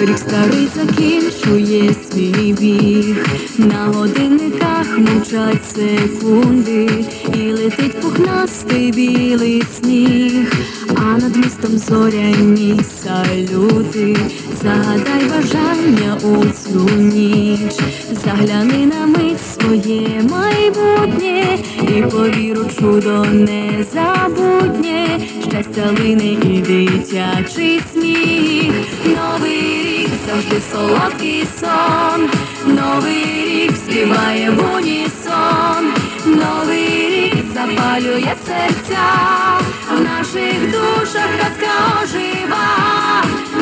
Рік старий закінчує свій біг, на годинниках мовчать секунди, і летить пухнастий білий сніг, а над містом зоряні салюти, загадай бажання у цю ніч, загляни на мить своє майбутнє, і повір у чудо незабутнє, щастя лине і дитячий сміх, новий рік завжди солодкий сон, новий рік співає в унісон, новий рік запалює серця, в наших душах казка ожива,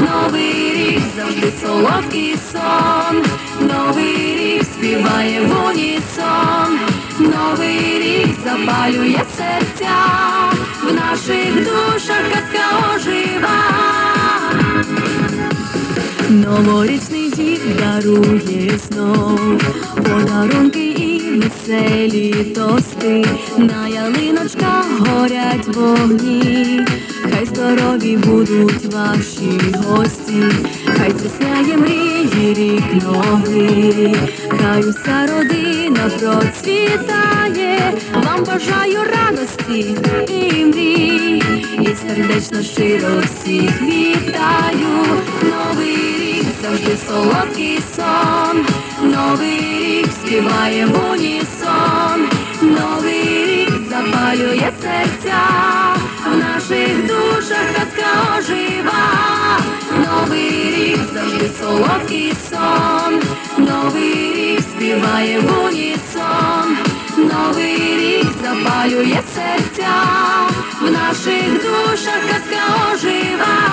новий рік завжди солодкий сон, співає в унісон, новий рік запалює серця, в наших душах казка ожива. Новорічний дід дарує знов подарунки і веселі тости, на ялиночках горять вогні, хай здорові будуть ваші гості, хай цісняє мрії рік новий, хай уся родина процвітає, вам бажаю радості і мрій, і сердечно щиро всіх вітаю, новий рік завжди солодкий сон, новий рік співає в унісон, новий рік запалює серця, наших душах казка ожива, новий рік завжди солодкий сон, новий рік співає в унісон, новий рік запалює серця, в наших душах казка ожива.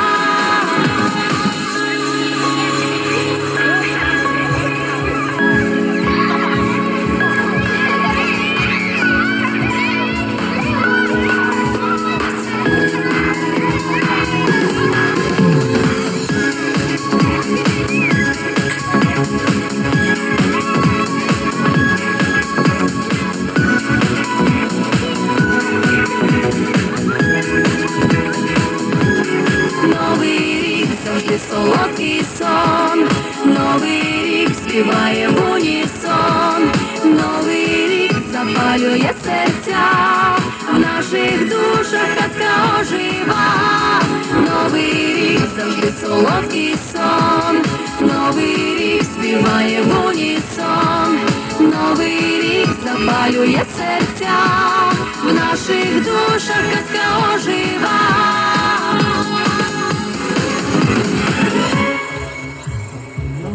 Співає в унісон, новий рік запалює серця, в наших душах казка ожива, новий рік завжди солодкий сон, новий рік співає в унісон, новий рік запалює серця, в наших душах казка ожива.